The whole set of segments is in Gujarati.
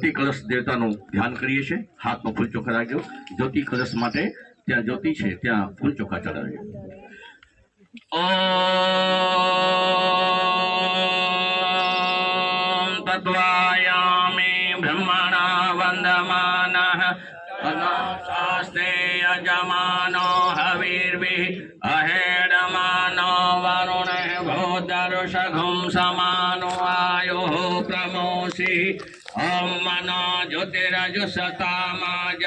જ્યોતિ કલશ દેવતાનું ધ્યાન કરીએ છીએ. હાથમાં ફૂલ ચોખા રાખજો. જ્યોતિ કલશ માટે ત્યાં જ્યોતિ છે, ત્યાં ફૂલ ચોખા ચડાવજો ઓમ બ્રહ્મણા વંદમાનઃ. શાસ્તે યજમાનો હવિર્ભિ અહેડમાનો જ્યોતિરજુસતામાજ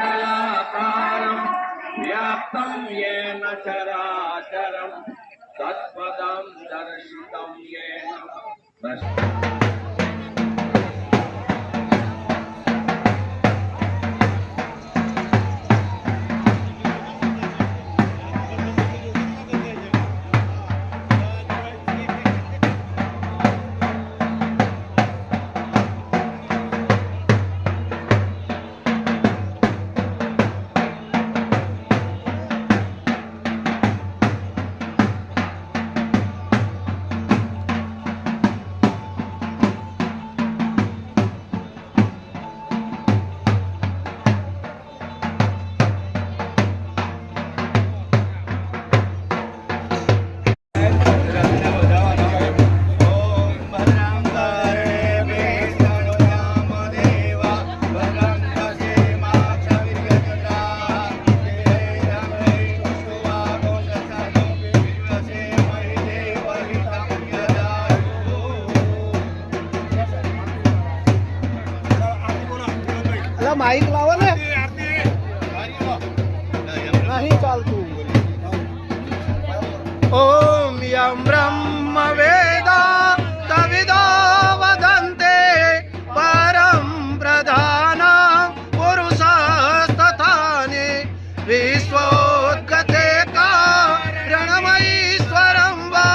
अखण्डमण्डलाकारं व्याप्तं येन चराचरं तत्पदं दर्शितं येन ब्रह्म वेदा कविदो वदन्ते। परं प्रधाना पुरुषास्तथानि। विश्वोद्गते का वा।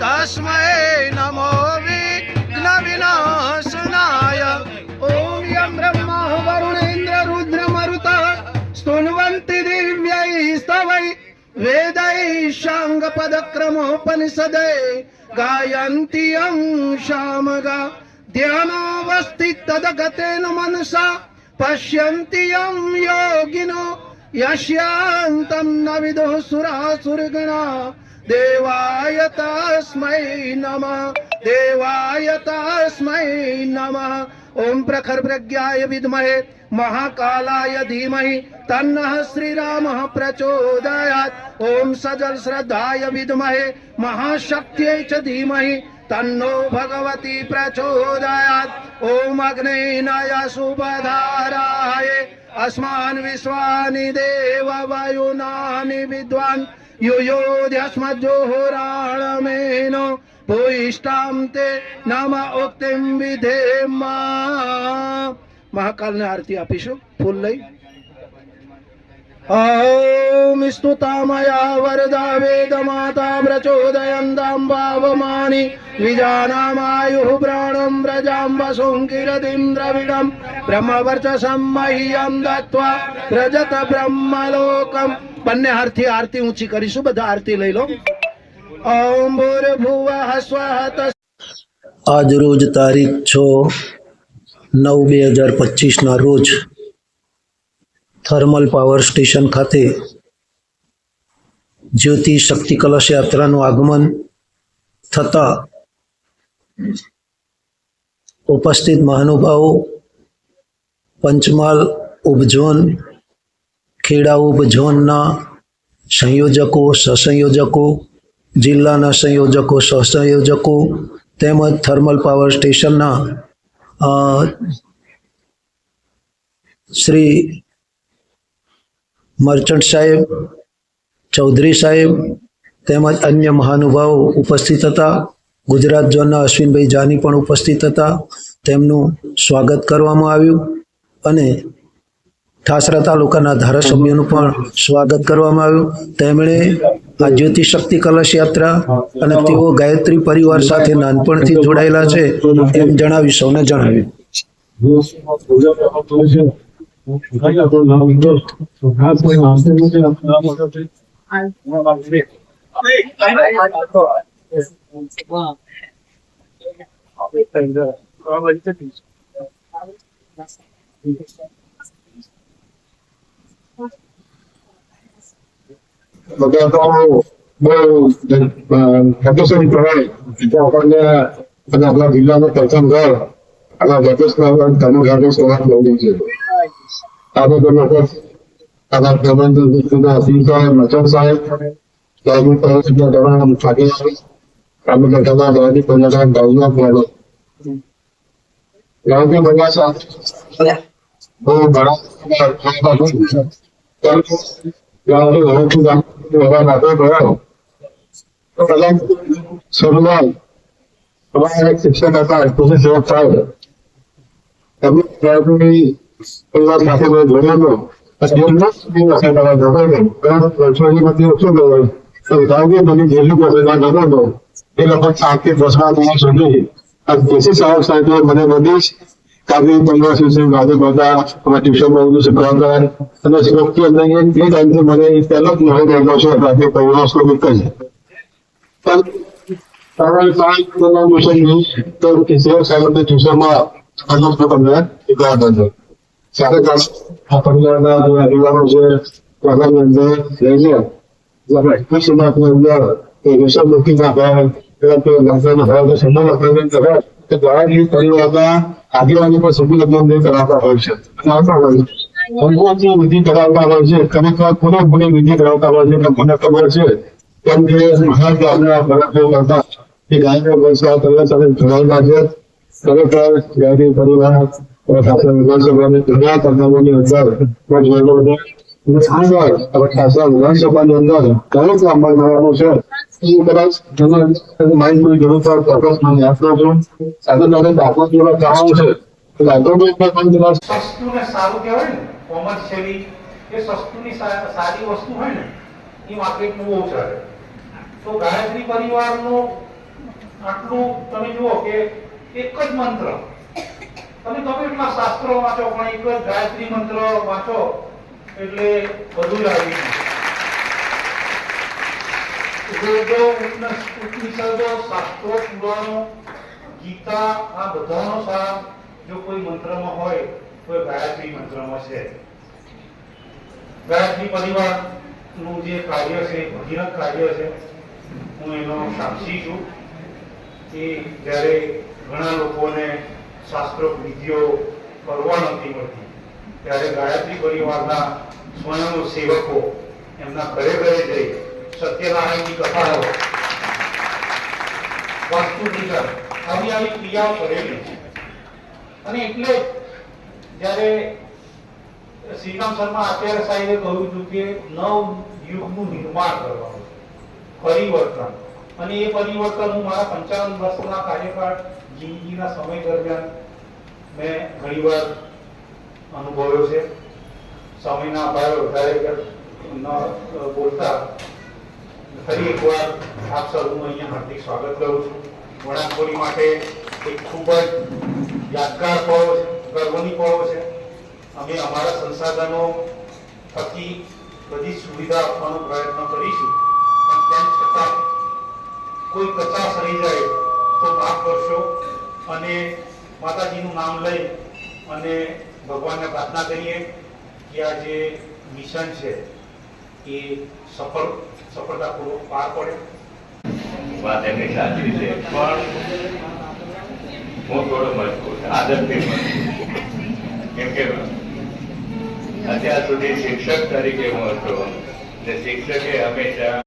तस्मै नमो विघ्नविनाशनाय। ॐ यं ब्रह्म वरुणेन्द्र रुद्रमरुतः शृण्वन्ति दिव्यैस्तवै वेद ಅಂಗ ಪದ ಕ್ರಮೋಪನಿಸದೆ ಗಾಯಂತಿಯಂ ಶಾಮಗ ಧ್ಯಾನಾವಸ್ಥಿತದ ಗತೇನ ಮನಸ ಪಶ್ಯಂತಿಯಂ ಯೋಗಿನೋ ಯಶ್ಯಾಂತಂ ನ ವಿದೋ ಸುರಾಸುರಗಣ. ದೇವಾಯ ತಸ್ಮೈ ನಮಃ ದೇವಾಯ ತಸ್ಮೈ ನಮಃ. ઓમ પ્રખર પ્રજ્ઞાય વિદ્મહે મહાકાલાય ધીમહિ તન્નઃ શ્રીરામ પ્રચોદયાત ઓમ સજલ શ્રદ્ધાય વિદ્મહે મહાશક્ત્યે ચ ધીમહિ તન્નો ભગવતી પ્રચોદયાત ઓમ અગ્નેનાય સુભધારાય અસ્માન વિશ્વાની દેવ વાયુનાની વિદ્વાન યુયોધ્યસ્મજ્જોહોરાણમેનો वायुनानि विद्वान् युयोध्यस्मज्जोहोराणमेन ભૂઈષ્ટામ તે નામ ઉક્તિમ વિધેમા મહાકાલને આરતી આપીશું ફૂલ લઈ ઓમ સ્તુતામયા વરદા વેદ માતા પ્રચોદયંતામ ભાવમાની વિજાનામાયુઃ પ્રાણમ વ્રજામ વસુંકિરતિમ દ્રવિડમ બ્રહ્મવર્ચસમ મહ્યમ દત્વા વ્રજત બ્રહ્મલોકમ બંને હાથથી આરતી ઊંચી કરીશું બધા આરતી લઈ લો આજ રોજ તારીખ છ નવ બે હજાર પચીસના રોજ થર્મલ પાવર સ્ટેશન ખાતે જ્યોતિ શક્તિ કલશ યાત્રાનું આગમન થતા ઉપસ્થિત મહાનુભાવો, પંચમહાલ ઉપઝોન ખેડા ઉપઝોનના સંયોજકો, સહસંયોજકો જિલ્લાના સંયોજકો, સહસંયોજકો તેમજ થર્મલ પાવર સ્ટેશનના શ્રી મર્ચન્ટ સાહેબ, ચૌધરી સાહેબ તેમજ અન્ય મહાનુભાવો ઉપસ્થિત હતા. ગુજરાત ઝોનના અશ્વિનભાઈ જાની પણ ઉપસ્થિત હતા. તેમનું સ્વાગત કરવામાં આવ્યું અને ઠાસરા તાલુકાના ધારાસભ્યોનું પણ સ્વાગત કરવામાં આવ્યું. તેમણે આ જ્યોતિ શક્તિ કલશ યાત્રા અને તેઓ ગાયત્રી પરિવાર સાથે નાનપણથી જોડાયેલા છે એમ જણાવી સૌને જણાવ્યું. બધા તો બહુ પ્રદર્શન કરાય તો આપણને અને આપણા જિલ્લાનું પ્રથમ ઘર આપણા જગતના તમે ઘરનો સવાર બહુ છે આ બધા લોકો આપણા પ્રબંધક દૃષ્ટિના અસીમ સાહેબ મચન સાહેબ લાગુ પ્રવેશના તમામ ભાગીદારી આ બધા તમામ રાજી પ્રજાના ભાવના મળો ગાંધી બગાસા બહુ ઘણા ગાંધી ઘણું હવા નાખો ગયો તો કલાક શરૂઆત તમારા શિક્ષક હતા પછી સેવક સાહેબ એમની પ્રાથમિક પરિવાર સાથે મેં જોડેલો એ લોકો સાતથી દસમા દિવસ સુધી આ દેશી સાહેબ સાથે મને બધી જ કાબી પરિવાર વિશે વાદે બધા અમારા ટ્યુશનમાં બધું શીખવાડતા અને શીખવતી અંદર એ એ ટાઈમથી મને એ પહેલો જ નવો રહેલો છે કે પરિવાર શ્રમિક જ પણ તમારે સાહેબ તમારું ટ્યુશન નહીં તો કિશોર સાહેબ ટ્યુશનમાં અનુભવ તમને શીખવાડતા છે સાથે સાથે આ પરિવારના જે આગેવાનો છે પ્રધાનની અંદર જે કે દ્વારા લગ્ન કરે હતા આગેવાની પર સમૂહ લગ્ન કરાવતા હોય છે. વિધિ કરાવતા હોય છે. ખરેખર કોને વિધિ કરાવતા હોય છે. મને ખબર છે કેમ કે મહારાજ ગામના ભરતભાઈ હતા. એ ગાયના વર્ષા કલાક સાથે જોડાયેલા છે. ખરેખર પરિવાર સાથે ઘણા અંદર આગળ વિધાનસભાની અંદર દરેક અમલ કરવાનું છે એ કદાચ જરૂર પર ચોક્કસ યાત્રા કરજો સાથે સાથે છે લાઇબ્રેરી પણ જરા સસ્તું સારું કહેવાય ને કોમર્શિયલી એ સસ્તુની સારી વસ્તુ હોય ને એ માર્કેટમાં બહુ ચાલે તો ગાયત્રી પરિવારનું આટલું તમે જુઓ કે એક જ મંત્ર તમે ગમે શાસ્ત્રો વાંચો પણ એક જ ગાયત્રી મંત્ર વાંચો એટલે બધું આવી શાસ્ત્રો ગીતા, આ બધાનો સાર મંત્રમાં હોય ગાયત્રી મંત્રમાં છે. જે કાર્ય છે, ભગીરથ કાર્ય છે, હું એનો સાક્ષી છું કે જ્યારે ઘણા લોકોને શાસ્ત્રોક વિધિઓ કરવા નથી મળતી. ત્યારે ગાયત્રી પરિવારના સ્વયં સેવકો એમના ઘરે ઘરે જઈ સત્યનારાયણની કથાઓ વાસ્તુ પૂજન આવી આવી ક્રિયાઓ કરેલી છે. અને એટલે જ્યારે શ્રીરામ શર્મા આચાર્ય સાહેબે કહ્યું હતું કે નવ યુગનું નિર્માણ કરવાનું પરિવર્તન. અને એ પરિવર્તન હું મારા પંચાવન વર્ષના કાર્યકાળ જિંદગીના સમય દરમિયાન મેં ઘણીવાર અનુભવ્યો છે. સમયના અભાવે વધારે ન બોલતા. ફરી એકવાર આપ સૌનું અહીંયા હાર્દિક સ્વાગત કરું છું. વણાંકોળી માટે એક ખૂબ જ યાદગાર પળો છે, ગર્વની પળો છે. અમે અમારા સંસાધનો થકી બધી સુવિધા આપવાનો પ્રયત્ન કરીશું. પણ તેમ છતાં કોઈ કચાશ રહી જાય તો માફ કરશો. અને માતાજીનું નામ લઈ અને ભગવાનને પ્રાર્થના કરીએ કે આ જે મિશન છે, એ સફળ, સફળતાપૂર્વક પાર પડે. વાત એમની સાચી છે, પણ હું થોડો મજબૂત, આદતથી મજબૂત. કેમ કે અત્યાર સુધી શિક્ષક તરીકે હું હતો, ને શિક્ષકે હંમેશા